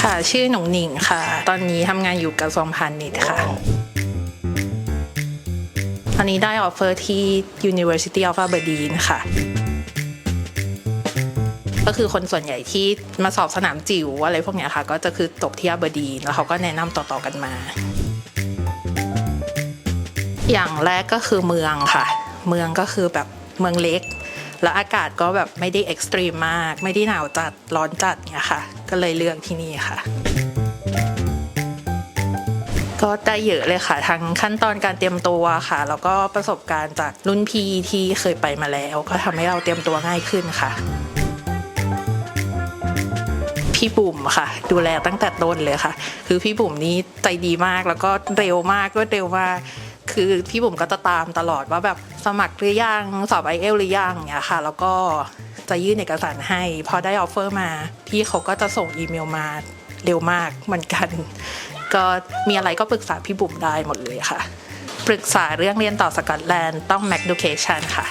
ค่ะ ชื่อหนงหนิงค่ะ ตอนนี้ทำงานอยู่กระทรวงพาณิชย์ค่ะ ตอนนี้ได้ออฟเฟอร์ที่ University of Aberdeen ค่ะ ก็คือคนส่วนใหญ่ที่มาสอบสนามจิ๋วอะไรพวกเนี้ยค่ะ ก็จะคือจบที่ Aberdeen แล้วเขาก็แนะนำต่อๆกันมา อย่างแรกก็คือเมืองค่ะ เมืองก็คือแบบเมืองเล็ก แล้วอากาศก็แบบไม่ได้เอ็กซ์ตรีมมาก ไม่ได้หนาวจัดร้อนจัดเงี้ยค่ะ ก็เลยเลือกที่นี่ค่ะ ก็ได้เยอะเลยค่ะ ทั้งขั้นตอนการเตรียมตัวค่ะ แล้วก็ประสบการณ์จากรุ่นพี่ที่เคยไปมาแล้ว ก็ทำให้เราเตรียมตัวง่ายขึ้นค่ะพี่บุ๋มค่ะ ดูแลตั้งแต่ต้นเลยค่ะ คือพี่บุ๋มนี่ใจดีมากแล้วก็เร็วมากก็เร็วมาก คือพี่บุ๋มก็จะตามตลอดว่าแบบสมัครหรือยังสอบไอเอลหรือยังเนี่ยค่ะ แล้วก็จะยื่นเอกสารให้ พอได้ออฟเฟอร์มา พี่เขาก็จะส่งอีเมลมาเร็วมากเหมือนกัน ก็มีอะไรก็ปรึกษาพี่บุ๋มได้หมดเลยค่ะ ปรึกษาเรื่องเรียนต่อสกอตแลนด์ต้อง Mac Education ค่ะ